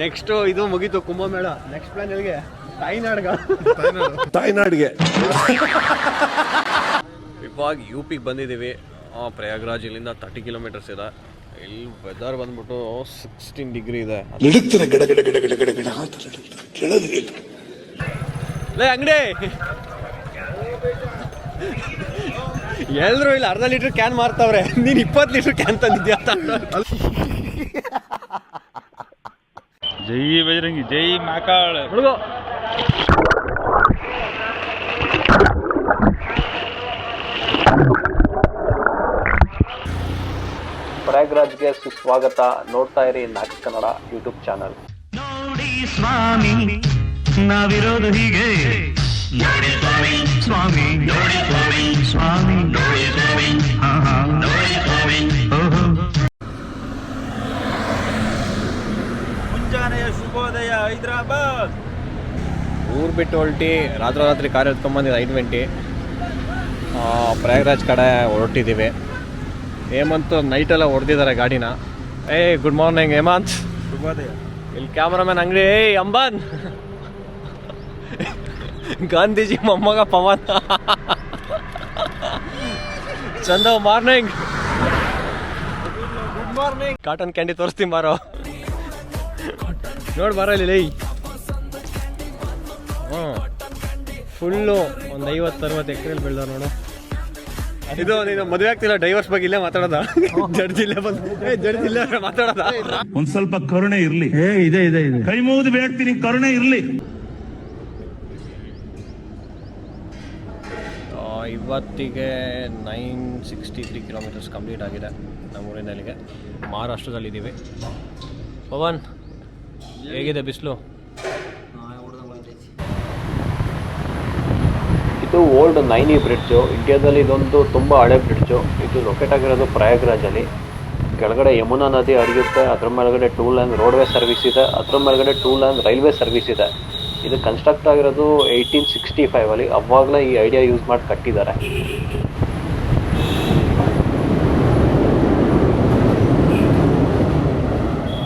Next ಇದು ಮುಗೀತು Kumbh Mela. Next plan ಎಲ್ಲಿಗೆ? ತಾಯ್ನಾಡ್ಗ? ತಾಯ್ನಾಡಿಗೆ. ಇವಾಗ ಯು ಪಿಗೆ ಬಂದಿದ್ದೀವಿ ಆ, ಪ್ರಯಾಗ್ರಾಜ್ ಇಲ್ಲಿಂದ ತರ್ಟಿ ಕಿಲೋಮೀಟರ್ಸ್ ಇದೆ. ಇಲ್ಲಿ ವೆದರ್ ಬಂದ್ಬಿಟ್ಟು ಸಿಕ್ಸ್ಟೀನ್ ಡಿಗ್ರಿ ಇದೆ. ನಡುಕ್ತಾರೆ ಗಡ ಗಡ ಗಡ ಗಡ ಗಡ ಗಡ ಅಂತ ಲೇ ಅಂಗಡಿ! ಎಲ್ರು ಇಲ್ಲಿ ಅರ್ಧ ಲೀಟರ್ ಕ್ಯಾನ್ ಮಾರ್ತಾವ್ರೆ. ನೀನು ಇಪ್ಪತ್ತು ಲೀಟರ್ ಕ್ಯಾನ್ ತಂದಿದ್ಯಾ? ಅಂತ ಜೈ ಬಜರಂಗಿ ಜೈ ಮಾಕಾಳ ಹುಡುಗ ಪ್ರಯಾಗ್ರಾಜ್ಗೆ ಸುಸ್ವಾಗತ. ನೋಡ್ತಾ ಇರಿ ನಾಕ್ ಕನ್ನಡ ಯೂಟ್ಯೂಬ್ ಚಾನಲ್. ನೋಡಿ ಸ್ವಾಮಿ ನಾವಿರೋದು ಹೀಗೆ. ನೋಡಿ ಸ್ವಾಮಿ ಸ್ವಾಮಿ ನೋಡಿ ಸ್ವಾಮಿ. ಸ್ವಾಮಿ ನೋಡಿ ಸ್ವಾಮಿ ನೋಡಿ ಸ್ವಾಮಿ. ಶುಭೋದಯ ಹೈದರಾಬಾದ್. ಊರು ಬಿಟ್ಟು ಹೊರಟಿ ರಾತ್ರಿ ರಾತ್ರಿ ಕಾರ್ ಎತ್ಕೊಂಬಂದಿದ್ದು ಐದು ಗಂಟೆ. ಪ್ರಯಾಗ್ರಾಜ್ ಕಡೆ ಹೊರಟಿದ್ದೀವಿ ಹೇಮಂತ್ ನೈಟೆಲ್ಲ ಹೊಡೆದಿದ್ದಾರೆ ಗಾಡಿನ. ಏಯ್ ಗುಡ್ ಮಾರ್ನಿಂಗ್ ಹೇಮಂತ್. ಶುಭೋದಯ. ಇಲ್ಲಿ ಕ್ಯಾಮ್ರಾಮನ್ ಅಂಗಡಿ ಏಯ್ ಅಂಬಾನ್. ಗಾಂಧೀಜಿ ಮೊಮ್ಮಗ ಪವನ್. ಚಂದ morning good morning. Cotton candy ತೋರಿಸ್ತೀನಿ ಬಾರೋ ನೋಡಿ ಬರಲಿ ಇಲ್ಲಿ ಲೈ. ಹ್ಞೂ. ಫುಲ್ಲು ಒಂದು ಐವತ್ತು ಅರವತ್ತು ಎಕ್ರೆಲಿ ಬೆಳ್ದ ನೋಡು. ಇದು ನೀನು ಮದುವೆ ಆಗ್ತಿಲ್ಲ ಡೈವರ್ಸ್ ಬಗ್ಗೆ ಇಲ್ಲೇ ಮಾತಾಡೋದ? ಜಡ್ಜಿಲ್ಲೇ ಬಂದು. ಏ ಜಡ್ಜಿಲ್ಲೇ ಮಾತಾಡೋದ? ಒಂದ್ ಸ್ವಲ್ಪ ಕರುಣೆ ಇರ್ಲಿ. ಇದೆ ಇದೆ ಇದೆ. ಕೈ ಮುಗಿದು ಬೇಡ್ತೀನಿ ಕರುಣೆ ಇರ್ಲಿ. ಇವತ್ತಿಗೆ nine sixty three kilometres complete ಆಗಿದೆ ನಮ್ಮ ಊರಿನಲ್ಲಿಗೆ. ಮಹಾರಾಷ್ಟ್ರದಲ್ಲಿದ್ದೀವಿ. ಪವನ್ ಹೇಗಿದೆ ಬಿಸಿಲು? ಇದು ಓಲ್ಡ್ ನೈನಿ ಬ್ರಿಡ್ಜು. ಇಂಡಿಯಾದಲ್ಲಿ ಇದೊಂದು ತುಂಬ ಹಳೆ ಬ್ರಿಡ್ಜು. ಇದು ಲೊಕೇಟ್ ಆಗಿರೋದು ಪ್ರಯಾಗ್ರಾಜಲ್ಲಿ. ಕೆಳಗಡೆ ಯಮುನಾ ನದಿ ಹರಿಯುತ್ತೆ, ಅದ್ರ ಮೇಲ್ಗಡೆ ಟೂ ಲೈನ್ ರೋಡ್ವೇ ಸರ್ವಿಸ್ ಇದೆ, ಅದ್ರ ಮೇಲ್ಗಡೆ ಟೂ ಲೈನ್ ರೈಲ್ವೆ ಸರ್ವಿಸ್ ಇದೆ. ಇದು ಕನ್ಸ್ಟ್ರಕ್ಟ್ ಆಗಿರೋದು ಏಯ್ಟೀನ್ ಸಿಕ್ಸ್ಟಿ ಫೈವಲ್ಲಿ ಅವಾಗಲೇ ಈ ಐಡಿಯಾ ಯೂಸ್ ಮಾಡಿ ಕಟ್ಟಿದ್ದಾರೆ.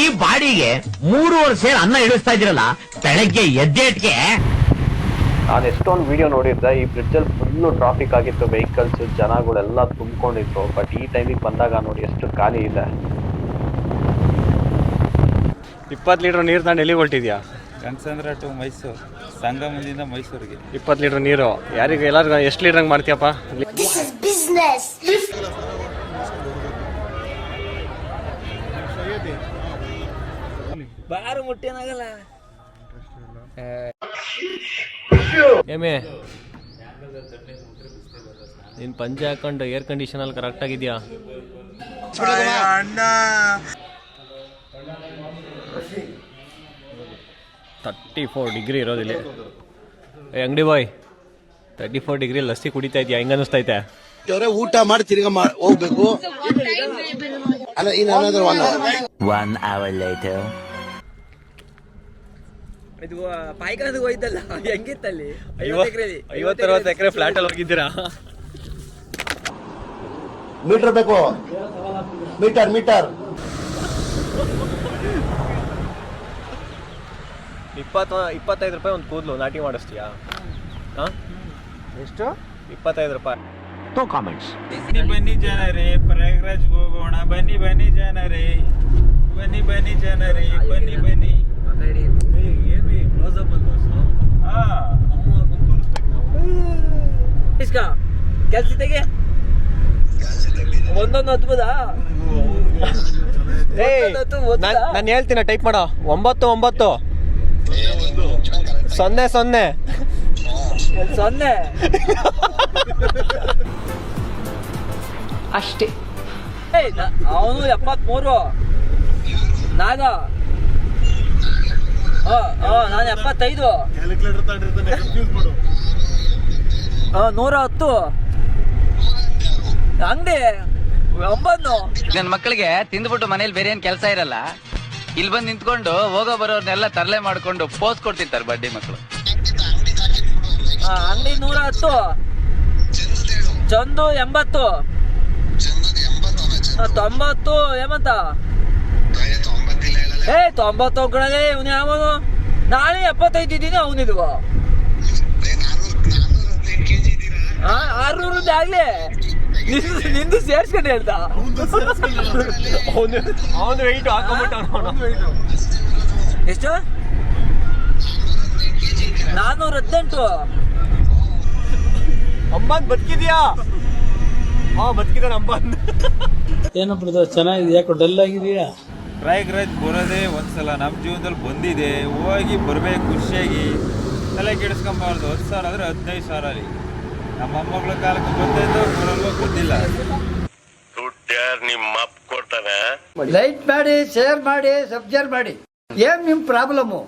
ಈ ಬಾಡಿಗೆ ಮೂರುವರೆ ಸೇರಿ ಅನ್ನ ಇಳಿಸ್ತಾ ಇದ್ದೀರಲ್ಲ ಬೆಳಗ್ಗೆ ಎದ್ದೇಟ್ಗೆ. ನಾನು ಎಷ್ಟೊಂದು ವಿಡಿಯೋ ನೋಡಿದ್ದೆ ಈ ಬ್ರಿಡ್ಜಲ್ಲಿ ಫುಲ್ಲು ಟ್ರಾಫಿಕ್ ಆಗಿತ್ತು ವೆಹಿಕಲ್ಸ್ ಜನಗಳೆಲ್ಲ ತುಂಬಿಕೊಂಡಿತ್ತು ಬಟ್ ಈ ಟೈಮಿಗೆ ಬಂದಾಗ ನೋಡಿ ಎಷ್ಟು ಖಾಲಿ ಇದೆ. ಇಪ್ಪತ್ತು ಲೀಟ್ರ್ ನೀರು ನಾನು ಎಲ್ಲಿ ಹೊಲ್ಟಿದ್ಯಾ ಕನ್ಸಂದ್ರ ಟು ಮೈಸೂರು ಸಂಗಮದಿಂದ ಮೈಸೂರಿಗೆ. ಇಪ್ಪತ್ತು ಲೀಟ್ರ್ ನೀರು. ಯಾರಿಗೆ ಎಲ್ಲರಿಗೂ ಎಷ್ಟು ಲೀಟ್ರಂಗೆ ಮಾಡ್ತೀಯಪ್ಪ? ಬಾರು ಮುಟ್ಟೇನಾಗಲ್ಲ. ಏಮೆ ನೀನು ಪಂಚೆ ಹಾಕೊಂಡು ಏರ್ ಕಂಡೀಷನಲ್ಲಿ ಕರೆಕ್ಟ್ ಆಗಿದ್ಯಾ? ತರ್ಟಿ ಫೋರ್ ಡಿಗ್ರಿ ಇರೋದಿಲ್ಲ ಏ ಅಂಗಡಿ boy thirty four degree lassi ಕುಡಿತಾ ಇದೆಯಾ? ಹೆಂಗ ಅನಿಸ್ತೈತೆ ಊಟ ಮಾಡಿ ತಿರ್ಗಾ ಹೋಗ್ಬೇಕು. ಅಲ್ಲ ಒನ್ ಅವರ್ ಲೇಟರ್ ಇದು ಪಾಯ್ಕಾನದ ಹೋಯ್ತಲ್ಲ ಹೆಂಗಿತ್ತಲ್ಲಿ ಐವತ್ತರವತ್ತು ಎಕರೆ ಫ್ಲಾಟ್ ಅಲ್ಲಿ ಹೋಗಿದ್ದೀರಾ? ಮೀಟರ್ ಬೇಕು. Meter meter. ಇಪ್ಪತ್ತು ಇಪ್ಪತ್ತೈದು ರೂಪಾಯಿ ಒಂದು ಕೂದಲು ನಾಟಿ ಮಾಡಿಸ್ತೀಯಾ? ಹಾಂ? ಎಷ್ಟು? ಇಪ್ಪತ್ತೈದು ರೂಪಾಯಿ. ನೋ ಕಾಮೆಂಟ್ಸ್ ಬನ್ನಿ ಬನ್ನಿ ಜನರೇ ಪ್ರಯಾಗ್ರಾಜ್ ಹೋಗೋಣ. ಬನ್ನಿ ಬನ್ನಿ ಜನರೇ. ಬನ್ನಿ ಬನ್ನಿ ಜನರೇ ಬನ್ನಿ ಬನ್ನಿ. ಇಸ್ಕ ಕೆಲ್ಸ ತೆಗೆ ಒಂದೊಂದು ಹತ್ಬೋದಾ ನಾನು ಹೇಳ್ತೀನಿ ಟೈಪ್ ಮಾಡೋ. ಒಂಬತ್ತು ಒಂಬತ್ತು. ಸೊನ್ನೆ ಸೊನ್ನೆ. ಸೊನ್ನೆ. ಅಷ್ಟೇ. ಅವನು ಎಪ್ಪತ್ಮೂರು. ನಾಗ. ನಾನು ಎಪ್ಪತ್ತೈದು. ಆ, ನೂರ ಹತ್ತು. ಅಂಗಡಿ ಒಂಬತ್ತು. ನನ್ನ ಮಕ್ಕಳಿಗೆ ತಿಂದ್ಬಿಟ್ಟು ಮನೇಲಿ ಬೇರೆ ಏನ್ ಕೆಲಸ ಇರಲ್ಲ. ಇಲ್ಲಿ ಬಂದು ನಿಂತ್ಕೊಂಡು ಹೋಗೋ ಬರೋರ್ನೆಲ್ಲ ತರಲೆ ಮಾಡ್ಕೊಂಡು ಪೋಸ್ ಕೊಡ್ತಿರ್ತಾರೆ ಬಡ್ಡಿ ಮಕ್ಕಳು ಆ, ಅಂಗಡಿ ನೂರ ಹತ್ತು. ಚಂದು ಎಂಬತ್ತು. ಆ, ತೊಂಬತ್ತು ಏಮಂತ ಏ ತೊಂಬತ್ತು ಕಣಲೆ ಇವನು ಯಾವನು? ನಾಳೆ ಎಪ್ಪತ್ತೈದು ಇದ್ದೀನಿ ಅವನಿದುವ ಆರ್ನೂರದ್ದು ಆಗ್ಲಿ. ನಿಂದು ನಿಂದು ಸೇರ್ಸ್ಕೊಂಡು ಹೇಳ್ದ ಅವನು ವೆಯ್ಟ್ ಹಾಕೊಂಬಿಟ್ಟು ಎಷ್ಟು? ನಾನ್ನೂರ ಹದಿನೆಂಟು ಅಂಬಾನ್ ಬದುಕಿದ್ಯಾ? ಹಾ ಬದುಕಿದಾನ ಅಂಬಾನ್. ಏನಪ್ಪ ಚೆನ್ನಾಗಿದೆ ಯಾಕೋ ಡಲ್ ಆಗಿದೆಯಾ? ಪ್ರಯಾಗ್ರಾಜ್ ಬರೋದೇ ಒಂದ್ಸಲ ನಮ್ಮ ಜೀವನದಲ್ಲಿ ಬಂದಿದೆ ಹೋಗಿ ಬರಬೇಕು ಖುಷಿಯಾಗಿ. ತಲೆ ಕೆಡಿಸ್ಕೊಂಬಾರ್ದು ಹತ್ತು ಸಾವಿರ ಆದರೆ ಹದಿನೈದು ಸಾವಿರ ಅಲ್ಲಿ. ನಮ್ಮ ಮೊಮ್ಮಗಳ ಕಾಲಕ್ಕೆ ಬಂದೈತೋ ಬರಲ್ವೋ ಗೊತ್ತಿಲ್ಲ. ಲೈಕ್ ಮಾಡಿ ಶೇರ್ ಮಾಡಿ ಸಬ್ಸ್ಕ್ರೈಬ್ ಮಾಡಿ. ಏನ್ ನಿಮ್ ಪ್ರಾಬ್ಲಮ್ಮು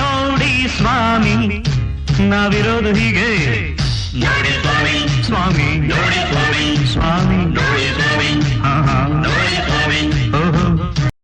ನೋಡಿ ಸ್ವಾಮಿ ನಾವಿರೋದು ಹೀಗೆ. ನೋಡಿ ಸ್ವಾಮಿ. ಸ್ವಾಮಿ ನೋಡಿ ಸ್ವಾಮಿ. ಸ್ವಾಮಿ.